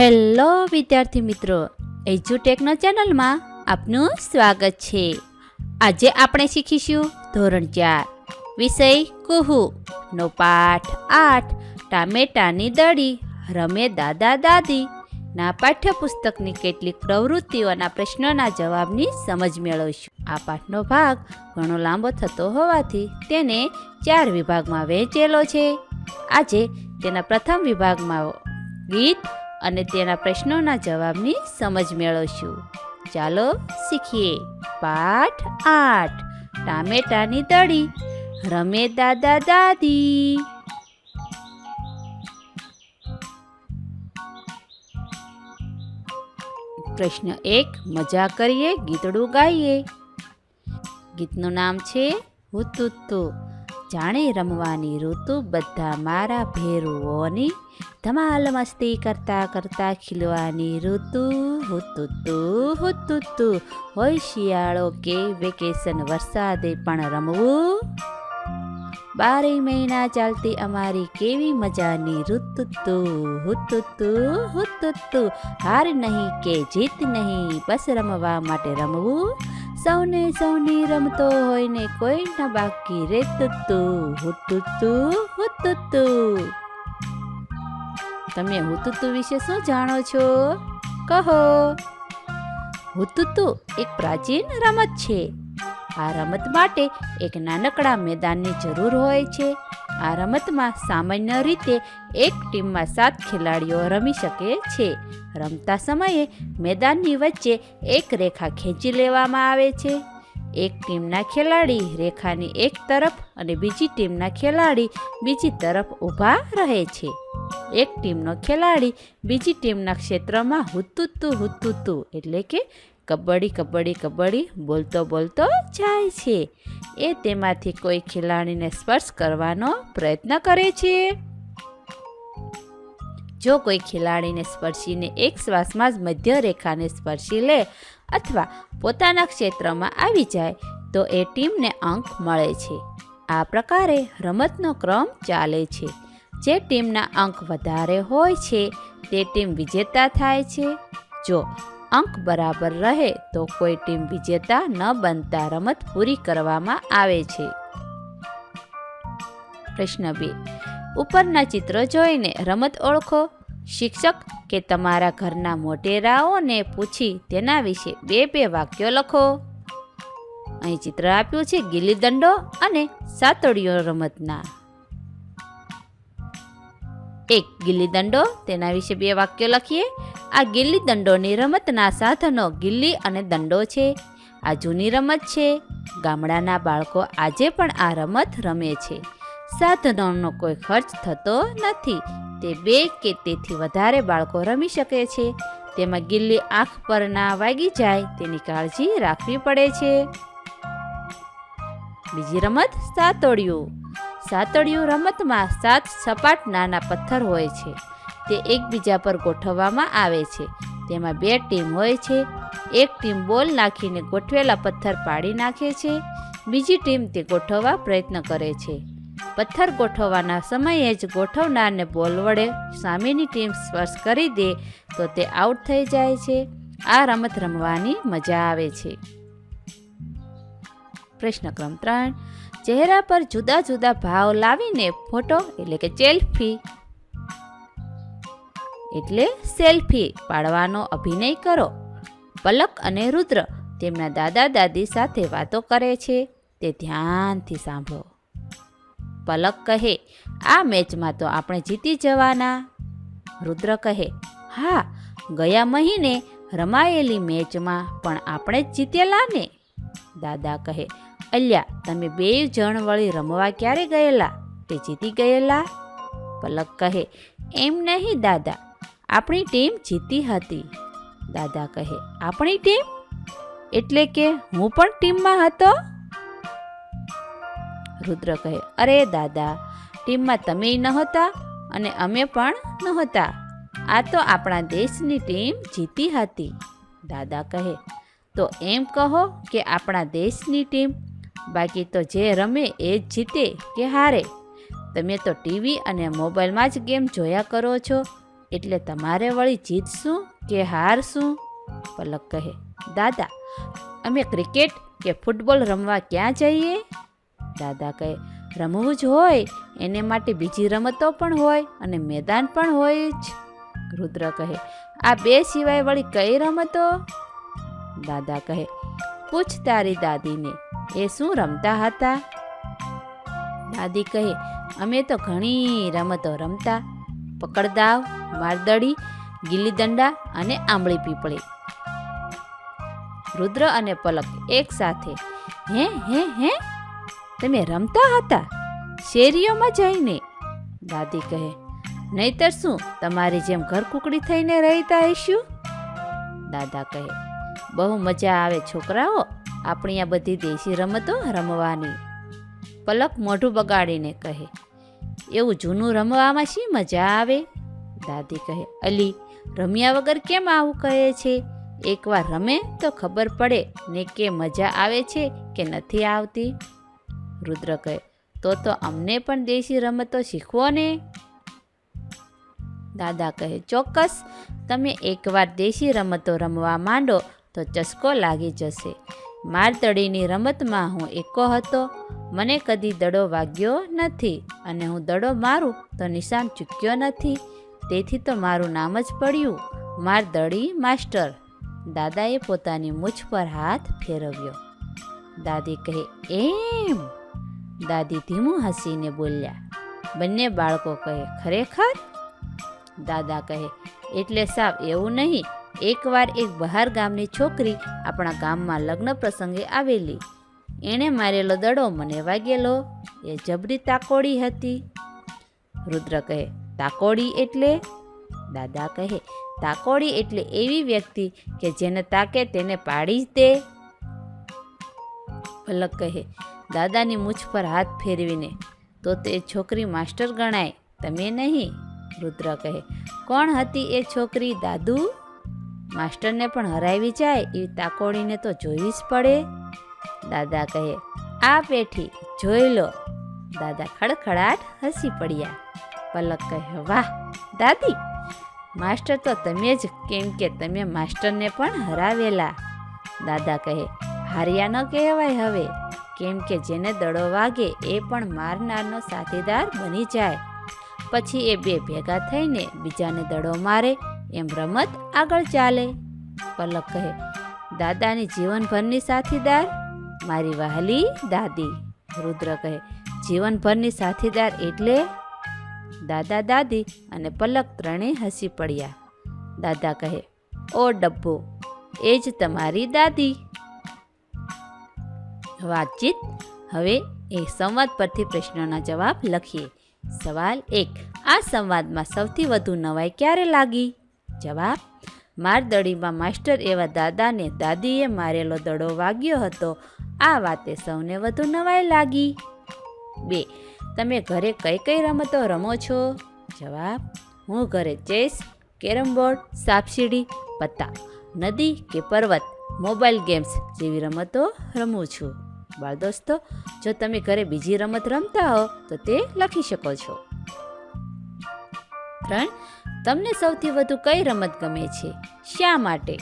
Hello વિદ્યાર્થી મિત્રો એજ્યુટેકનો ચેનલમાં આપનું સ્વાગત છે. આજે આપણે શીખીશું ધોરણ ચાર, વિષય કુહુ. નો પાઠ આઠ, ટામેટાની દડી રમે દાદા દાદી. ના પાઠ્યપુસ્તકની કેટલીક પ્રવૃત્તિઓના પ્રશ્નોના જવાબની સમજ મેળવીશું. આ પાઠનો ભાગ ઘણો લાંબો થતો હોવાથી તેને ચાર વિભાગમાં વહેંચેલો છે. આજે તેના પ્રથમ વિભાગમાં ગીત અને તેના પ્રશ્નોના જવાબની સમજ મેળવશું. ચાલો શીખીએ. પાઠ આઠ. ટામેટાની તળી. રમે દાદા દાદી. પ્રશ્ન એક. મજા કરીએ ગીતડું ગાઈએ. ગીતનું નામ છે હુતુતુ જાણે રમવાની ઋતુ બધા મારા ભેરુઓની. ધમાલ મસ્તી કરતા કરતા ખીલવાની ઋતુ. હુતુતુ હુતુતુ, હોય શિયાળો કે વેકેશન, વરસાદે પણ રમવું. બારે મહિના ચાલતી અમારી કેવી મજાની ઋતુતુ. હુતુતુ હુતુતુ, હાર નહીં કે જીત નહીં, બસ રમવા માટે રમવું. સૌને સૌની રમતો હોય ને કોઈ ના બાકી રેતુતુ હુતુતુ હુતુતુ તમે હુતુતુ વિશે શું જાણો છો? કહો. હુતુતુ એક પ્રાચીન રમત છે. આ રમત માટે એક નાનકડા મેદાનની જરૂર હોય છે. આ રમતમાં સામાન્ય રીતે એક ટીમમાં સાત ખેલાડીઓ રમી શકે છે. રમતા સમયે મેદાનની વચ્ચે એક રેખા ખેંચી લેવામાં આવે છે. એક ટીમના ખેલાડી રેખાની એક તરફ અને બીજી ટીમના ખેલાડી બીજી તરફ ઊભા રહે છે. એક ટીમનો ખેલાડી બીજી ટીમના ક્ષેત્રમાં હુતુતુ હુતુતુ એટલે કે કબડ્ડી કબડ્ડી કબડ્ડી બોલતો બોલતો જાય છે. એ તેમાંથી કોઈ ખેલાડીને સ્પર્શ કરવાનો પ્રયત્ન કરે છે. જો કોઈ ખેલાડીને સ્પર્શીને એક શ્વાસમાં જ મધ્ય રેખાને સ્પર્શી લે અથવા પોતાના ક્ષેત્રમાં આવી જાય, તો એ ટીમને અંક મળે છે. આ પ્રકારે રમતનો ક્રમ ચાલે છે. જે ટીમના અંક વધારે હોય છે, તે ટીમ વિજેતા થાય છે. જો અંક બરાબર રહે, તો કોઈ ટીમ વિજેતા ન બનતા રમત પૂરી કરવામાં આવે છે. પ્રશ્ન બે. ઉપરના ચિત્ર જોઈને રમત ઓળખો. શિક્ષક કે તમારા ઘરના મોટેરાઓને પૂછી તેના વિશે બે બે વાક્યો લખો. અહીં ચિત્ર આપ્યું છે ગિલ્લી દંડો અને સાતોડીઓ રમતના. એક ગિલ્લી દંડો, તેના વિશે બે વાક્યો લખીએ. આ ગિલ્લી દંડોની રમતના સાધનો ગિલ્લી અને દંડો છે. આ જૂની રમત છે. ગામડાના બાળકો આજે પણ આ રમત રમે છે. સાધનોનો કોઈ ખર્ચ થતો નથી. તે બે કે તેથી વધારે બાળકો રમી શકે છે. તેમાં ગિલ્લી આંખ પર ના વાગી જાય, તેની કાળજી રાખવી પડે છે. બીજી રમત સાતોડિયું. સાતોડિયું રમતમાં સાત સપાટ નાના પથ્થર હોય છે. તે એકબીજા પર ગોઠવવામાં આવે છે. તેમાં બે ટીમ હોય છે. એક ટીમ બોલ નાખીને ગોઠવેલા પથ્થર પાડી નાખે છે. બીજી ટીમ તે ગોઠવવા પ્રયત્ન કરે છે. પથ્થર ગોઠવવાના સમયે જ ગોઠવનારને બોલ વડે સામેની ટીમ સ્પર્શ કરી દે તો તે આઉટ થઈ જાય છે. આ રમત રમવાની મજા આવે છે. પ્રશ્ન ક્રમ ત્રણ. ચહેરા પર જુદા જુદા ભાવ લાવીને ફોટો એટલે કે સેલ્ફી. એટલે સેલ્ફી પાડવાનો અભિનય કરો. પલક અને રુદ્ર તેમના દાદા દાદી સાથે વાતો કરે છે. તે ધ્યાનથી સાંભળો. પલક કહે, આ મેચમાં તો આપણે જીતી જવાના. રુદ્ર કહે, હા, ગયા મહિને રમાયેલી મેચમાં પણ આપણે જ જીતેલા ને. દાદા કહે, અલ્યા, તમે બે જણ વળી રમવા ક્યારે ગયેલા? તે જીતી ગયેલા? પલક કહે, એમ નહીં, દાદા, આપણી ટીમ જીતી હતી. દાદા કહે, આપણી ટીમ? એટલે કે હું પણ ટીમમાં હતો? રુદ્ર કહે, અરે દાદા, ટીમમાં તમે નહોતા અને અમે પણ નહોતા. આ તો આપણા દેશની ટીમ જીતી હતી. દાદા કહે, તો એમ કહો કે આપણા દેશની ટીમ બાકી તો જે રમે એ જ જીતે કે હારે? તમે તો ટીવી અને મોબાઈલમાં જ ગેમ જોયા કરો છો, એટલે તમારે વળી જીતશું કે હારશું? પલક કહે, દાદા, અમે ક્રિકેટ કે ફૂટબોલ રમવા ક્યાં જઈએ? દાદા કહે, રમવું જ હોય, એને માટે બીજી રમતો પણ હોય અને મેદાન પણ હોય જ. રુદ્ર કહે, આ બે સિવાય વળી કઈ રમતો? દાદા કહે, પૂછ તારી દાદીને, એ શું રમતા હતા? દાદી કહે, અમે તો ઘણી રમતો રમતા. પકડદાવ, મારદડી ગીલી દંડા અને આંબળી પીપળી. રુદ્ર અને પલક એક સાથે, હે હે હે તમે રમતા હતા? શેરીઓમાં જઈને? દાદી કહે, નહીતર શું, તમારી જેમ ઘર કુકડી થઈને રહેતા હશું દાદા કહે, બહુ મજા આવે છોકરાઓ, આપણી આ બધી દેશી રમતો રમવાની. પલક મોઢું બગાડીને કહે, એવું જૂનું રમવામાં શી મજા આવે? દાદી કહે, અલી, રમ્યા વગર કેમ આવું કહે છે? એકવાર રમે તો ખબર પડે ને કે મજા આવે છે કે નથી આવતી. રુદ્ર કહે, તો તો અમને પણ દેશી રમતો શીખવો ને? દાદા કહે, ચોક્કસ. તમે એકવાર દેશી રમતો રમવા માંડો તો ચસ્કો લાગી જશે. મારદડીની રમતમાં હું એકો હતો. મને કદી દડો વાગ્યો નથી અને હું દડો મારું તો નિશાન ચૂક્યો નથી. તેથી તો મારું નામ જ પડ્યું, મારદડી માસ્ટર. દાદાએ પોતાની મૂછ પર હાથ ફેરવ્યો. દાદી કહે, એમ? દાદી ધીમું હસીને બોલ્યા, બંને બાળકો કહે, ખરેખર? દાદા કહે, એટલે સાવ એવું નહીં. એકવાર એક બહાર ગામની છોકરી આપણા ગામમાં લગ્ન પ્રસંગે આવેલી. એણે મારેલો દડો મને વાગેલો. એ જબરી તાકોડી હતી. રુદ્ર કહે, તાકોડી એટલે? દાદા કહે, તાકોડી એટલે એવી વ્યક્તિ કે જેને તાકે તેને પાડી જ દે. પલક કહે દાદાની મૂછ પર હાથ ફેરવીને, તો તે છોકરી માસ્ટર ગણાય, તમે નહીં? રુદ્ર કહે, કોણ હતી એ છોકરી, દાદુ? માસ્ટરને પણ હરાવી જાય એવી તાકોડીને તો જોવી જ પડે. દાદા કહે, આ પેઠી, જોઈ લો. દાદા ખડખડાટ હસી પડ્યા. પલક કહે, વાહ, દાદી, માસ્ટર તો તમે જ, કેમ કે તમે માસ્ટરને પણ હરાવેલા. દાદા કહે, હાર્યા ન કહેવાય હવે. કેમ કે જેને દડો વાગે એ પણ મારનારનો સાથીદાર બની જાય. પછી એ બે ભેગા થઈને બીજાને દડો મારે, એમ રમત આગળ ચાલે. પલક કહે, દાદાની જીવનભરની સાથીદાર, મારી વહાલી દાદી. રુદ્ર કહે, જીવનભરની સાથીદાર એટલે? દાદા દાદી અને પલક ત્રણેય હસી પડ્યા. દાદા કહે, ઓ ડબ્બો, એ જ તમારી દાદી. વાતચીત. હવે એ સંવાદ પરથી પ્રશ્નોના જવાબ લખીએ. સવાલ એક. આ સંવાદમાં સૌથી વધુ નવાઈ ક્યારે લાગી? જવાબ. મારદડીમાં માસ્ટર એવા દાદાને દાદીએ મારેલો દડો વાગ્યો હતો. આ વાતે સૌને વધુ નવાઈ લાગી. બે. તમે ઘરે કઈ કઈ રમતો રમો છો? જવાબ. હું ઘરે ચેસ, કેરમ બોર્ડ, સાપસીડી, પત્તા, નદી કે પર્વત, મોબાઈલ ગેમ્સ જેવી રમતો રમું છું. બાળ દોસ્તો જો તમે ઘરે બીજી રમત રમતા હો, તો તે લખી શકો છો. ત્રણ, તમને સૌથી વધુ કઈ રમત ગમે છે? શા માટે?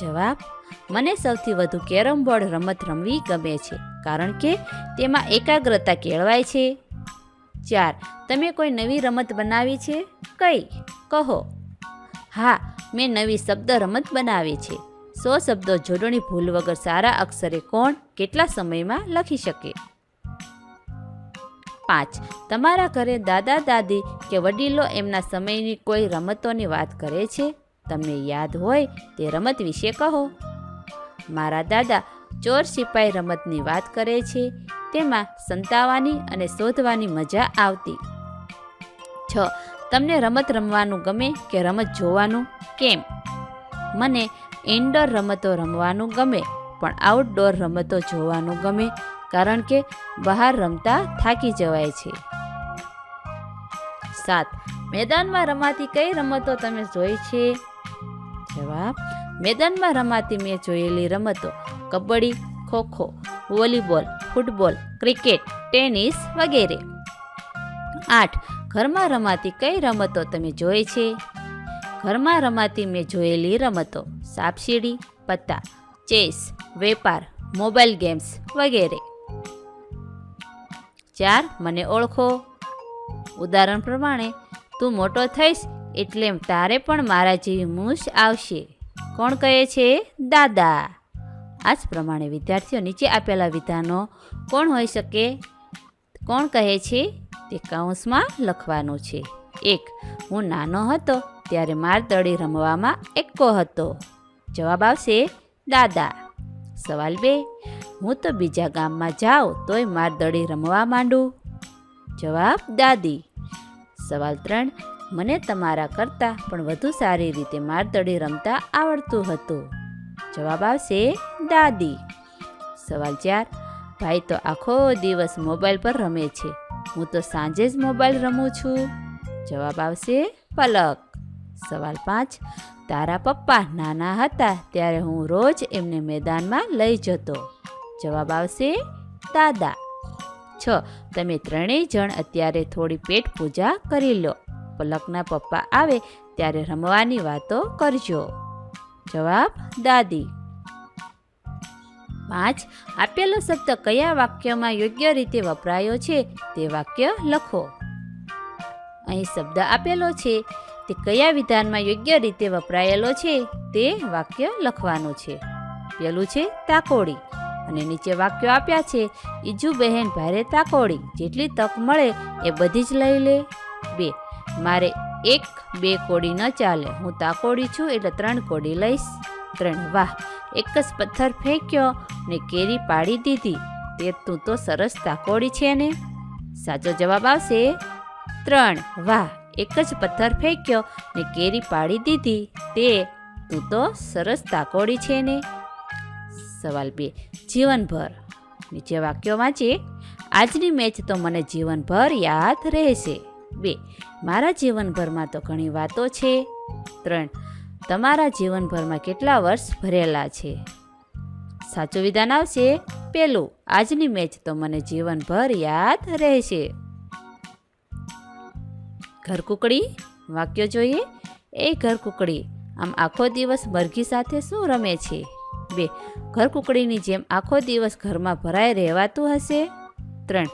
જવાબ, મને સૌથી વધુ કેરમ બોર્ડ રમત રમવી ગમે છે, કારણ કે તેમાં એકાગ્રતા કેળવાય છે. ચાર, તમે કોઈ નવી રમત બનાવી છે? કઈ? કહો. હા, મેં નવી શબ્દ રમત બનાવી છે. સો શબ્દો જોડણી ભૂલ વગર સારા અક્ષરે કોણ કેટલા સમયમાં લખી શકે? પાંચ. તમારા ઘરે દાદા, દાદી કે વડીલો એમના સમયની કોઈ રમતોની વાત કરે છે? તમને યાદ હોય તે રમત વિશે કહો. મારા દાદા ચોર સિપાઈ રમતની વાત કરે છે. તેમાં સંતાવાની અને શોધવાની મજા આવતી. છ. તમને રમત રમવાનું ગમે કે રમત જોવાનું? કેમ? મને ઇન્ડોર રમતો રમવાનું ગમે, પણ આઉટડોર રમતો જોવાનું ગમે, કારણ કે બહાર રમતા થાકી જવાય છે. સાત, મેદાનમાં રમાતી કઈ રમતો તમે જોઈ છે? જવાબ, મેદાનમાં રમાતી મેં જોયેલી રમતો kabaddi, kho kho, volleyball, football, cricket, tennis વગેરે. આઠ, ઘરમાં રમાતી કઈ રમતો તમે જોઈ છે? ઘરમાં રમાતી મેં જોયેલી રમતો સાપસીડી પત્તા, ચેસ, વેપાર, મોબાઈલ ગેમ્સ વગેરે. ચાર, મને ઓળખો. ઉદાહરણ પ્રમાણે, તું મોટો થઈશ એટલે તારે પણ મારા જેવી મૂછ આવશે. કોણ કહે છે? દાદા. આ જ પ્રમાણે વિદ્યાર્થીઓ નીચે આપેલા વિધાનો કોણ હોઈ શકે? કોણ કહે છે? તે કૌંસમાં લખવાનું છે. એક, હું નાનો હતો ત્યારે માર મારદડી રમવામાં એકો હતો. જવાબ આવશે, દાદા. સવાલ બે, હું તો બીજા ગામમાં જાઉં તોય મારદડી રમવા માંડું. જવાબ, દાદી. સવાલ ત્રણ, મને તમારા કરતાં પણ વધુ સારી રીતે મારદડી રમતા આવડતું હતું. જવાબ આવશે, દાદી. સવાલ ચાર, ભાઈ તો આખો દિવસ મોબાઈલ પર રમે છે. હું તો સાંજે જ મોબાઈલ રમું છું. જવાબ આવશે, પલક. સવાલ પાંચ. તારા પપ્પા નાના હતા ત્યારે હું રોજ એમને મેદાનમાં લઈ જતો. જવાબ આવશે, દાદા. છ. તમે ત્રણેય જણ અત્યારે થોડી પેટ પૂજા કરી લો. પલકના પપ્પા આવે ત્યારે રમવાની વાતો કરજો. જવાબ, દાદી. પાંચ. આપેલો શબ્દ કયા વાક્યમાં યોગ્ય રીતે વપરાયો છે તે વાક્ય લખો. અહીં શબ્દ આપેલો છે તે કયા વિધાનમાં યોગ્ય રીતે વપરાયેલો છે તે વાક્ય લખવાનું છે. પેલું છે તાકોડી અને નીચે વાક્યો આપ્યા છે, ઈજુ બહેન, ભારે તાકોડી, જેટલી તક મળે એ બધી જ લઈ લે. બે, મારે એક, બે કોડી ન ચાલે, હું તાકોડી છું એટલે ત્રણ કોડી લઈશ. ત્રણ, વાહ, એક જ પથ્થર ફેંક્યો ને કેરી પાડી દીધી, તે તું તો સરસ તાકોડી છે ને? સાચો જવાબ આવશે ત્રણ, વાહ એક જ પથ્થર ફેંક્યો ને કેરી પાડી દીધી. તે, તું તો સરસ તાકોડી છે ને? સવાલ બે, જીવનભર. નીચે વાક્યો વાંચીએ આજની મેચ તો મને જીવનભર યાદ રહેશે. બે, મારા જીવનભરમાં તો ઘણી વાતો છે. ત્રણ, તમારા જીવનભરમાં કેટલા વર્ષ ભરેલા છે? સાચું વિધાન આવશે, પેલું, આજની મેચ તો મને જીવનભર યાદ રહેશે. ઘરકુકડી? વાક્ય જોઈએ? એ ઘરકુકડી, આમ આખો દિવસ મરઘી સાથે શું રમે છે? બે, ઘરકુકડીની જેમ આખો દિવસ ઘરમાં ભરાઈ રહેવાતું હશે? ત્રણ,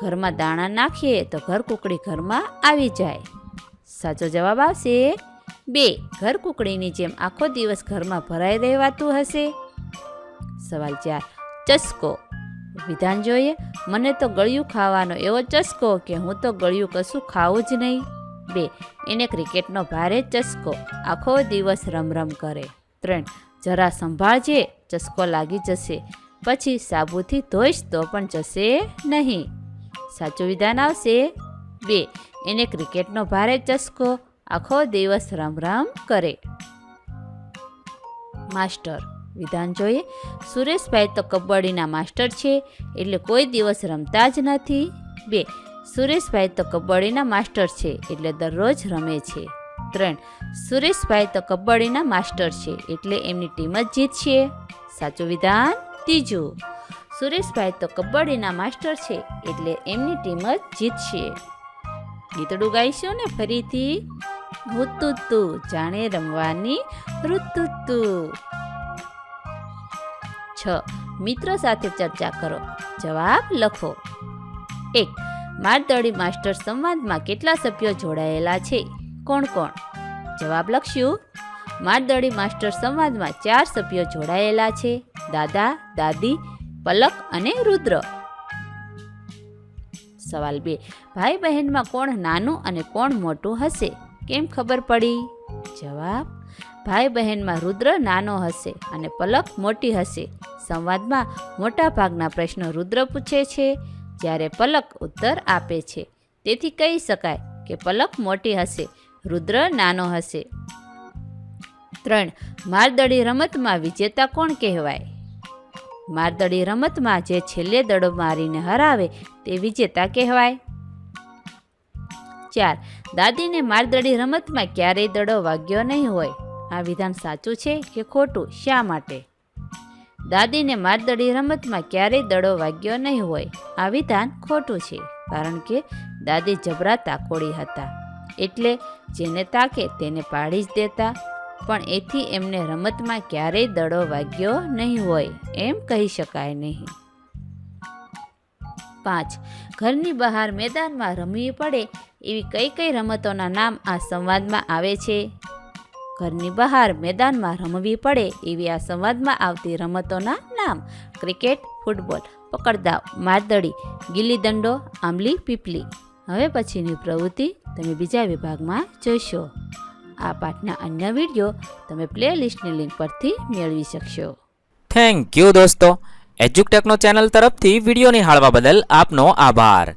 ઘરમાં દાણા નાખીએ તો ઘરકુકડી ઘરમાં આવી જાય. સાચો જવાબ આવશે? બે, ઘરકુકડીની જેમ આખો દિવસ ઘરમાં ભરાઈ રહેવાતું હશે? સવાલ ચાર, ચસ્કો. વિધાન જોઈએ? મને તો ગળ્યું ખાવાનો એવો ચસ્કો કે હું તો ગળ્યું કશું ખાવું જ નહીં. બે એને ક્રિકેટનો ભારે ચસ્કો. આખો દિવસ રમ રમ કરે. ત્રણ, જરા સંભાળજે, ચસ્કો લાગી જશે. પછી સાબુથી ધોઈશ તો પણ જશે નહીં. સાચું વિધાન આવશે? બે, એને ક્રિકેટનો ભારે ચસ્કો. આખો દિવસ રમ રમ કરે. માસ્ટર, વિધાન જોઈએ. સુરેશભાઈ તો કબડ્ડીના માસ્ટર છે, એટલે કોઈ દિવસ રમતા જ નથી. બે સુરેશભાઈ તો કબડ્ડીના માસ્ટર છે એટલે દરરોજ રમે છે. ત્રણ, સુરેશભાઈ તો કબડ્ડીના માસ્ટર છે એટલે એમની ટીમ જ જીતશે સાચું વિધાન? ત્રીજું, સુરેશભાઈ તો કબડ્ડીના માસ્ટર છે એટલે એમની ટીમ જ જીતશે ગીતડું ગાઈશું ને ફરીથી? હુતુતુ જાણે રમવાની ઋતુતુ છ, મિત્રો સાથે ચર્ચા કરો. જવાબ લખો. એક મારદડી માસ્ટર સંવાદમાં કેટલા સભ્યો જોડાયેલા છે? કોણ કોણ? જવાબ લખશું. મારદળી માસ્ટર સંવાદમાં ચાર સભ્યો જોડાયેલા છે. દાદા, દાદી, પલક અને રુદ્ર. સવાલ બે. ભાઈ બહેનમાં કોણ નાનું અને કોણ મોટું હશે? કેમ ખબર પડી? જવાબ. ભાઈ બહેનમાં રુદ્ર નાનો હશે અને પલક મોટી હશે. સંવાદમાં મોટા ભાગના પ્રશ્નો રુદ્ર પૂછે છે. જ્યારે પલક ઉત્તર આપે છે. તેથી કહી શકાય કે પલક મોટી હશે, રુદ્ર નાનો હશે. ત્રણ મારદડી રમતમાં વિજેતા કોણ કહેવાય? મારદડી રમતમાં જે છેલ્લે દડો મારીને હરાવે તે વિજેતા કહેવાય. ચાર, દાદીને મારદડી રમતમાં ક્યારેય દડો વાગ્યો નહીં હોય. આ વિધાન સાચું છે કે ખોટું? શા માટે? દાદીને મારદડી રમતમાં ક્યારેય દડો વાગ્યો નહીં હોય. આ વિધાન ખોટું છે, કારણ કે દાદી જબરા તાકોડી હતા. એટલે જેને તાકે તેને પાડી જ દેતા. પણ એથી એમને રમતમાં ક્યારેય દડો વાગ્યો નહીં હોય, એમ કહી શકાય નહીં. પાંચ. ઘરની બહાર મેદાનમાં રમવી પડે એવી કઈ કઈ રમતોના નામ આ સંવાદમાં આવે છે? ઘરની બહાર મેદાનમાં રમવી પડે એવી આ સંવાદમાં આવતી રમતોના નામ. ક્રિકેટ, ફૂટબોલ, પકડદાવ, મારદડી ગિલ્લી દંડો આંબલી, પીપલી. હવે પછીની પ્રવૃત્તિ તમે બીજા વિભાગમાં જોઈશો આ પાઠના અન્ય વીડિયો તમે પ્લેલિસ્ટની લિંક પરથી મેળવી શકશો. થેન્ક યુ દોસ્તો. એજ્યુકટેકનો ચેનલ તરફથી વીડિયો નિહાળવા બદલ આપનો આભાર.